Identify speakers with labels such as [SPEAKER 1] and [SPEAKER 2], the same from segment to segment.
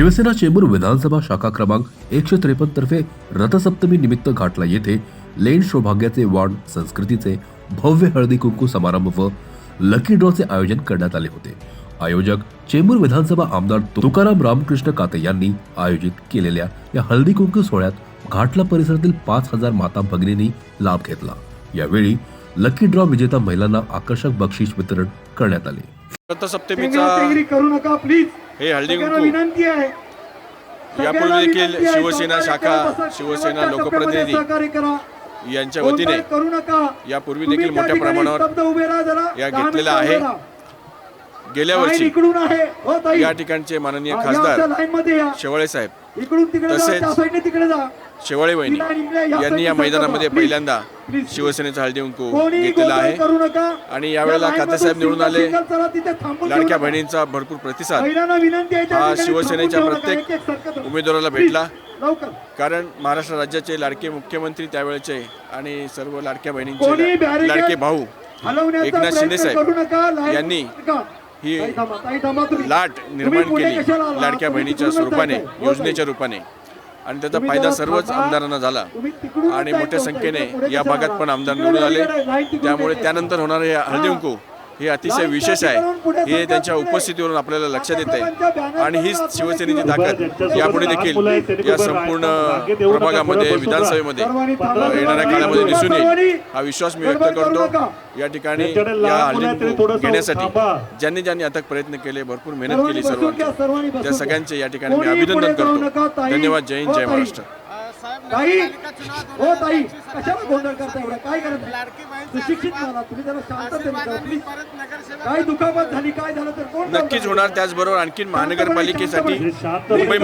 [SPEAKER 1] शिवसेना चेंबूर विधानसभा शाखा क्रमांक एकशे त्रेपन्न तर्फे रथसप्तमी निमित्त घाटला येथे लेन सौभाग्याचे वाण संस्कृतीचे भव्य हळदी कुंकू समारंभ व लकी ड्रॉचे आयोजन करण्यात आले होते. आयोजक चेंबूर विधानसभा आमदार तुकाराम रामकृष्ण काते यांनी आयोजित केलेल्या या हळदी कुंकू सोहळ्यात घाटला परिसरातील पाच हजार माता भगिनींनी लाभ घेतला. यावेळी लकी ड्रॉ विजेता महिलांना आकर्षक बक्षीस वितरण करण्यात आले.
[SPEAKER 2] रथसप्तमीचा
[SPEAKER 3] करू नका प्लीज
[SPEAKER 2] हे हळदी
[SPEAKER 3] विनंती आहे.
[SPEAKER 2] यापूर्वी देखील शिवसेना शाखा, शिवसेना लोकप्रतिनिधी. यांच्या वतीने
[SPEAKER 3] गोंधळ करू नका.
[SPEAKER 2] यापूर्वी देखील मोठ्या प्रमाणावर. या
[SPEAKER 3] मिनिटं
[SPEAKER 2] आहे. गेल्या वर्षी
[SPEAKER 3] इकडून आहे. हो
[SPEAKER 2] या ठिकाणचे माननीय खासदार शेवाळे साहेब.
[SPEAKER 3] इकडून तिकडे जा
[SPEAKER 2] तसेच शेवाळे वहिनी यांनी या मैदानामध्ये. पहिल्यांदा. शिवसेनेचा हळदी
[SPEAKER 3] कोणी
[SPEAKER 2] घेतलेला आहे आणि यावेळेला खातेसाहेब निवडून आले. लाडक्या. बहिणींचा भरपूर प्रतिसाद हा शिवसेनेच्या. प्रत्येक. उमेदवाराला भेटला कारण महाराष्ट्र राज्याचे लाडके मुख्यमंत्री त्यावेळेचे आणि सर्व लाडक्या बहिणींचे लाडके भाऊ एकनाथ शिंदे साहेब यांनी. ही. लाट निर्माण केली? लाडक्या बहिणीच्या स्वरूपाने योजनेच्या रूपाने आणि त्याचा फायदा सर्वच. आमदारांना झाला आणि मोठ्या. संख्येने या भागात? पण आमदार निवडून आले त्यामुळे. त्यानंतर होणारे हे हळदी
[SPEAKER 3] हा.
[SPEAKER 2] हे अतिशय विशेष आहे हे त्यांच्या. उपस्थितीवरून आपल्याला लक्षात येत आहे आणि हीच शिवसेनेची ताकद यापुढे देखील या संपूर्ण प्रभागामध्ये विधानसभेमध्ये. येणाऱ्या काळामध्ये दिसून येईल हा विश्वास मी व्यक्त. करतो या ठिकाणी या घेण्यासाठी. ज्यांनी ज्यांनी अथक प्रयत्न केले भरपूर मेहनत केली
[SPEAKER 3] सर्वांनी
[SPEAKER 2] त्या. सगळ्यांचे या ठिकाणी मी अभिनंदन करतो. धन्यवाद जय हिंद
[SPEAKER 3] हो,
[SPEAKER 2] जय
[SPEAKER 3] ताई.
[SPEAKER 2] महाराष्ट्र
[SPEAKER 3] ताई हो ताई कशाला गोंधळ करता एवढा? काय करत सुशिक्षित झाला तुम्ही करा प्लीज काय दुखापत झाली काय झालं तर कोण
[SPEAKER 2] नक्कीच होणार त्याचबरोबर आणखी महानगरपालिकेसाठी
[SPEAKER 4] शांत
[SPEAKER 2] मुंबई.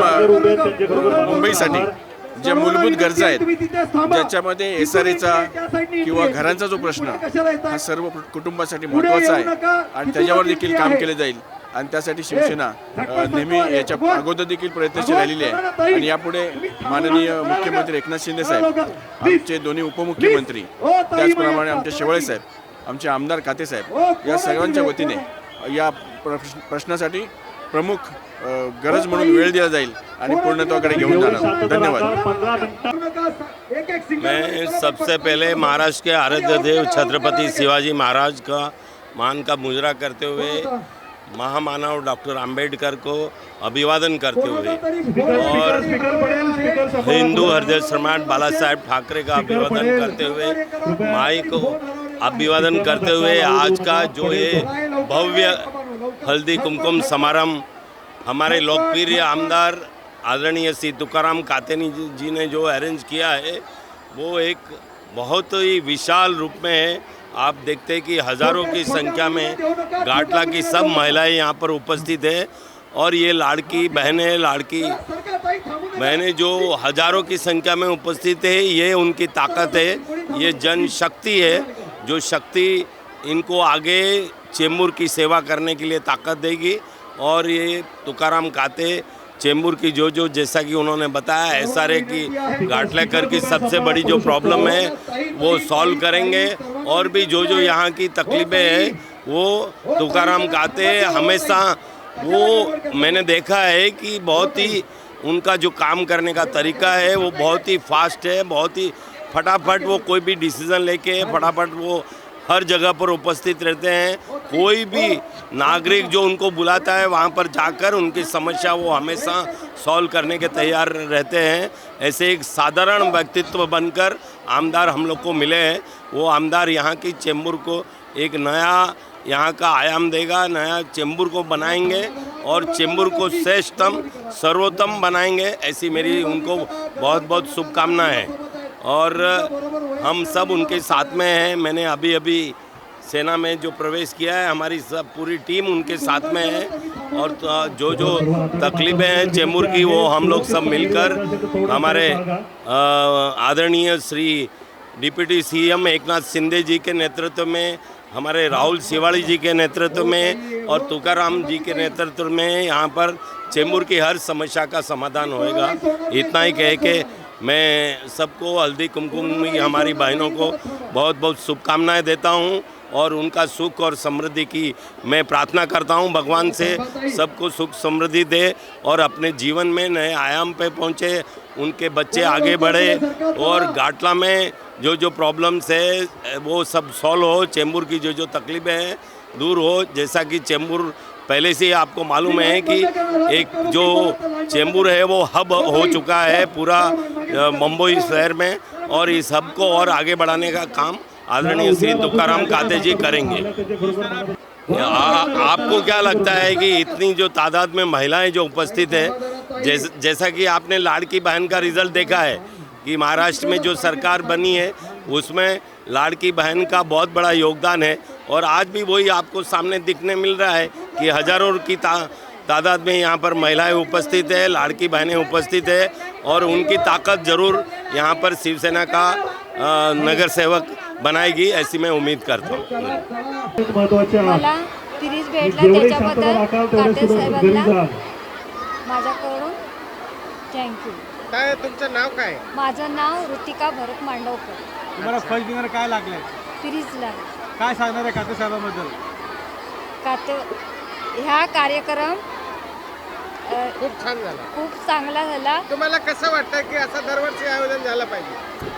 [SPEAKER 2] मुंबईसाठी ज्या मूलभूत गरजा आहेत ज्याच्यामध्ये एस आर एचा किंवा घरांचा जो प्रश्न हा सर्व कुटुंबासाठी महत्त्वाचा आहे. आणि त्याच्यावर देखील काम केले जाईल. आणि त्यासाठी शिवसेना नेहमी याच्या अगोदर देखील प्रयत्नशील राहिलेली आहे. आणि यापुढे माननीय मुख्यमंत्री एकनाथ शिंदे साहेब आमचे दोन्ही उपमुख्यमंत्री त्याचप्रमाणे आमचे शेवाळे साहेब आमचे आमदार खाते साहेब या सर्वांच्या वतीने या प्रश्न- प्रश्नासाठी प्रमुख गरज म्हणून वेळ दिला जाईल आणि पूर्णत्वाकडे घेऊन जाणार. धन्यवाद.
[SPEAKER 5] मैं सबसे पहले महाराष्ट्र के आराध्य देव छत्रपति शिवाजी महाराज का मान का मुजरा करते हुए महामानव डॉक्टर अंबेडकर को अभिवादन करते हुए। और हिंदू हृदय सम्राट बाला साहेब ठाकरे का अभिवादन करते हुए माई को अभिवादन करते हुए आज का जो ये भव्य हल्दी कुमकुम समारंभ हमारे लोकप्रिय आमदार आदरणीय श्री तुकाराम कातेनी जी ने जो अरेंज किया है वो एक बहुत ही विशाल रूप में है आप देखते हैं कि हज़ारों की संख्या में घाटला की सब महिलाएँ यहाँ पर उपस्थित है और ये लाड़की बहनें, लाड़की मैंने जो हज़ारों की संख्या में उपस्थित है, ये उनकी ताकत है, ये जन शक्ति है, जो शक्ति इनको आगे चेंबूर की सेवा करने के लिए ताकत देगी। और ये तुकाराम काते चेंबूर की जो जो जैसा कि उन्होंने बताया एस की घाटलेकर की सबसे बड़ी जो प्रॉब्लम है, वो सॉल्व करेंगे। और भी जो जो यहाँ की तकलीफ़ें हैं, वो तुकाराम हैं। हमेशा वो मैंने देखा है कि बहुत ही उनका जो काम करने का तरीका है, वो बहुत ही फास्ट है, बहुत ही फटाफट वो कोई भी डिसीज़न लेके फटाफट वो हर जगह पर उपस्थित रहते हैं। कोई भी नागरिक जो उनको बुलाता है, वहाँ पर जाकर उनकी समस्या वो हमेशा सॉल्व करने के तैयार रहते हैं। ऐसे एक साधारण व्यक्तित्व बनकर आमदार हम लोग को मिले हैं। वो आमदार यहाँ की चेंबूर को एक नया यहाँ का आयाम देगा, नया चेंबूर को बनाएँगे और चेंबूर को श्रेष्ठतम, सर्वोत्तम बनाएँगे, ऐसी मेरी उनको बहुत बहुत शुभकामनाएँ और हम सब उनके साथ में हैं। मैंने अभी अभी सेना में जो प्रवेश किया है, हमारी सब पूरी टीम उनके साथ में है। और तो जो जो तकलीफ़ें हैं चेंबूर की, वो हम लोग सब मिलकर हमारे आदरणीय श्री डिप्टी सीएम एकनाथ शिंदे जी के नेतृत्व में, हमारे राहुल शिवाड़ी जी के नेतृत्व में और तुकाराम जी के नेतृत्व में यहाँ पर चेंबूर की हर समस्या का समाधान होएगा। इतना ही कह के मैं सबको, हल्दी, कुमकुम की हमारी बहनों को बहुत बहुत शुभकामनाएँ देता हूँ और उनका सुख और समृद्धि की मैं प्रार्थना करता हूँ। भगवान से सबको सुख, समृद्धि दे और अपने जीवन में नए आयाम पे पहुँचे, उनके बच्चे आगे बढ़े और घाटला में जो जो प्रॉब्लम्स है, वो सब सॉल्व हो। चेंबूर की जो जो तकलीफें हैं, दूर हो। जैसा कि चेंबूर, पहले से आपको मालूम है कि एक जो चेंबूर है, वो हब हो चुका है पूरा। मुंबई शहर में और इस हब को और आगे बढ़ाने का काम आदरणीय श्री तुकाराम काते जी करेंगे। आ, आपको क्या लगता है कि इतनी जो तादाद में महिलाएँ जो उपस्थित है जैस, जैसा कि आपने लाड़की बहन का रिज़ल्ट देखा है कि महाराष्ट्र में जो सरकार बनी है उसमें लाड़की बहन का बहुत बड़ा योगदान है और आज भी वही आपको सामने दिखने मिल रहा है कि हज़ारों की तादाद में यहाँ पर महिलाएं उपस्थित है लाड़की बहनें उपस्थित है और उनकी ताकत जरूर यहाँ पर शिवसेना का नगर सेवक बनाएगी ऐसी मैं उम्मीद करता हूँ।
[SPEAKER 6] भेटला त्याच्याबद्दल साहेबांना. माझ्याकडून थँक्यू
[SPEAKER 7] काय तुमचं नाव काय?
[SPEAKER 6] माझं नाव ऋतिका भरत मांडवकर.
[SPEAKER 8] तुम्हाला फर्स्ट डिनर काय लागलंय? काय सांगणार आहे काते साहेबांबद्दल?
[SPEAKER 6] काते ह्या कार्यक्रम
[SPEAKER 7] खूप छान झाला.
[SPEAKER 6] खूप चांगला झाला.
[SPEAKER 7] तुम्हाला कसं वाटतं की असं दरवर्षी आयोजन झालं पाहिजे?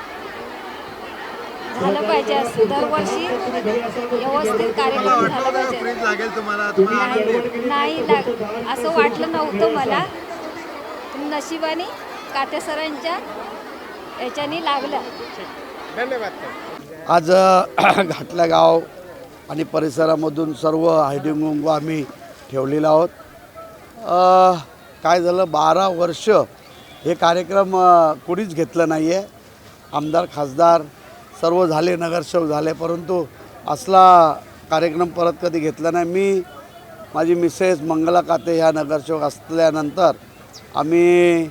[SPEAKER 6] झालं पाहिजे असं. दरवर्षी व्यवस्थित कार्यक्रम झाला पाहिजे.
[SPEAKER 7] लागेल तुम्हाला?
[SPEAKER 6] नाही नाही लाग असं वाटलं नव्हतं मला. नशिबाने काते सरांच्या याच्याने लागलं.
[SPEAKER 7] धन्यवाद. ताई.
[SPEAKER 9] आज अ, घाटल्या गाव आणि परिसरामधून सर्व हायडिंग आम्ही ठेवलेला आहोत. काय झालं? बारा वर्ष हे कार्यक्रम कुणीच कोणीच घेतलं नाही आहे आमदार खासदार सर्व झाले नगरसेवक झाले परंतु असला कार्यक्रम परत कधी घेतला नाही. मी माझी मिसेस मंगला काते ह्या नगरसेवक असल्यानंतर आम्ही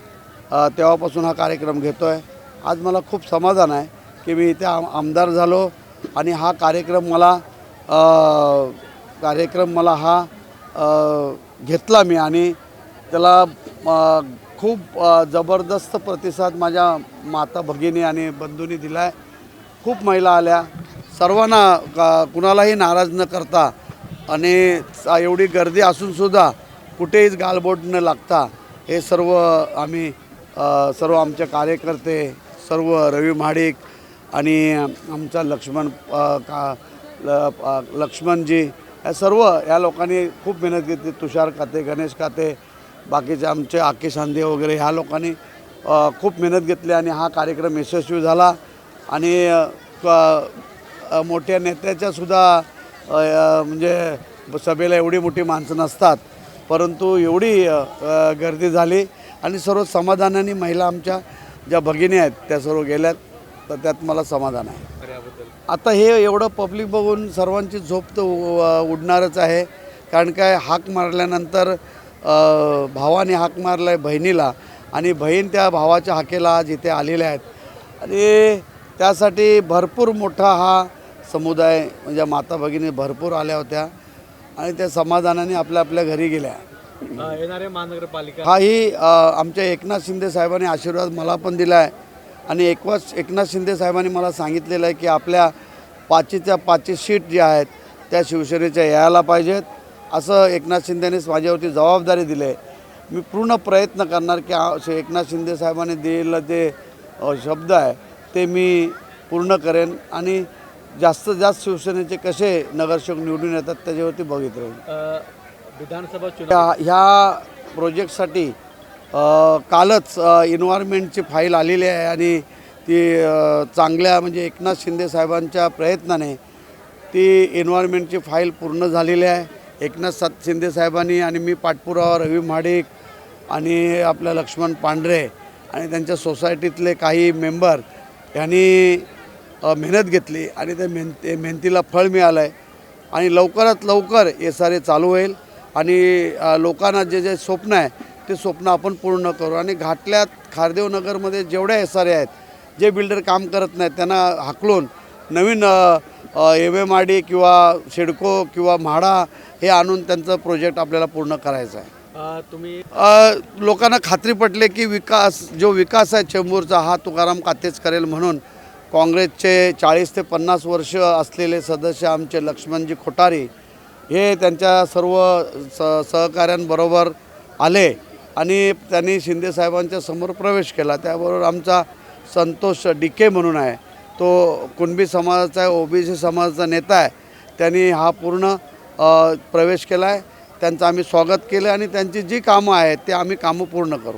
[SPEAKER 9] तेव्हापासून हा कार्यक्रम घेतो आहे आज मला खूप समाधान आहे की मी इथे आम आमदार झालो आणि हा कार्यक्रम मला कार्यक्रम मला हा घेतला मी आणि त्याला खूप जबरदस्त प्रतिसाद माझ्या माता भगिनी आणि बंधूंनी दिला आहे खूप महिला आल्या. सर्वांना का कुणालाही नाराज न करता आणि एवढी गर्दी असूनसुद्धा कुठेहीच गालबोट न लागता हे सर्व आम्ही सर्व आमचे कार्यकर्ते सर्व रवी महाडिक आणि आमचा लक्ष्मण का ल- लक्ष्मणजी या सर्व या लोकांनी खूप मेहनत घेतली. तुषार खाते गणेश खाते बाकीचे आमचे आके सांधे वगैरे ह्या लोकांनी खूप मेहनत घेतली आणि हा कार्यक्रम यशस्वी झाला. आणि क- मोठ्या नेत्याच्या सुद्धा म्हणजे सभेला एवढी मोठी माणसं नसतात. परंतु एवढी गर्दी झाली आणि सर्व समाधानाने महिला आमच्या ज्या भगिनी आहेत त्या सर्व गेल्यात. तर त्यात मला समाधान आहे. आता हे एवढं पब्लिक बघून सर्वांची झोप तर उडणारच आहे. कारण काय हाक मारल्यानंतर भावाने हाक मारला आहे बहिणीला आणि बहीण त्या भावाच्या हाकेला आज इथे आलेल्या आहेत. आणि त्यासाठी भरपूर मोठा हा समुदाय म्हणजे माता भगिनी भरपूर आल्या होत्या आणि त्या समाधानाने आपल्या आपल्या घरी गेल्या.
[SPEAKER 8] येणारे महानगरपालिका
[SPEAKER 9] हाही आमच्या एकनाथ शिंदे साहेबांनी आशीर्वाद मला पण दिला आहे आणि एकवाच एकनाथ शिंदे साहेबांनी मला सांगितलेलं आहे की आपल्या पाचीच्या पाचशे सीट ज्या आहेत त्या शिवसेनेच्या यायला पाहिजेत. असं एकनाथ शिंदेनेच माझ्यावरती जबाबदारी दिली आहे. मी पूर्ण प्रयत्न करणार की एकनाथ शिंदे साहेबांनी दिलेलं जे शब्द आहे ते मी पूर्ण करेन आणि जास्तीत जास्त शिवसेनेचे कसे नगरसेवक निवडून येतात त्याच्यावरती बघित राहील
[SPEAKER 8] विधानसभा
[SPEAKER 9] ह्या प्रोजेक्टसाठी कालच इन्व्हायरमेंटची फाईल आलेली आहे आणि ती चांगल्या म्हणजे एकनाथ शिंदे साहेबांच्या प्रयत्नाने ती एन्व्हायरमेंटची फाईल पूर्ण झालेली आहे. एकनाथ सात शिंदे साहेबांनी आणि मी पाठपुरावा रवी महाडिक आणि आपलं लक्ष्मण पांढरे आणि त्यांच्या सोसायटीतले काही मेंबर यांनी मेहनत घेतली आणि त्या मेहनती मेहनतीला फळ मिळालं आहे आणि लवकरात लवकर एस आर ए चालू होईल आणि लोकांना जे जे स्वप्न आहे ते स्वप्न आपण पूर्ण करू. आणि घाटल्यात खारदेव नगरमध्ये जेवढ्या एस आर ए आहेत जे बिल्डर काम करत नाहीत त्यांना हाकलून नवीन एम एम आर डी किंवा शेडको किंवा म्हाडा हे आणून त्यांचं प्रोजेक्ट आपल्याला पूर्ण करायचं आहे.
[SPEAKER 8] तुम्ही
[SPEAKER 9] लोकांना खात्री पटले की विकास जो विकास आहे चेंबूरचा हा तुकाराम कातेच करेल म्हणून काँग्रेसचे चाळीस ते पन्नास वर्ष असलेले सदस्य आमचे लक्ष्मणजी खोटारी हे त्यांच्या सर्व स सहकाऱ्यांबरोबर आले. आणि त्यांनी शिंदेसाहेबांच्या समोर प्रवेश केला. त्याबरोबर आमचा संतोष डिके म्हणून आहे. तो कुणबी समाजाचा आहे ओबीसी समाजाचा नेता आहे. त्यांनी हा पूर्ण प्रवेश केला आहे त्यांचं आम्ही स्वागत केलं आणि त्यांची जी कामं आहेत ते आम्ही कामं पूर्ण करू.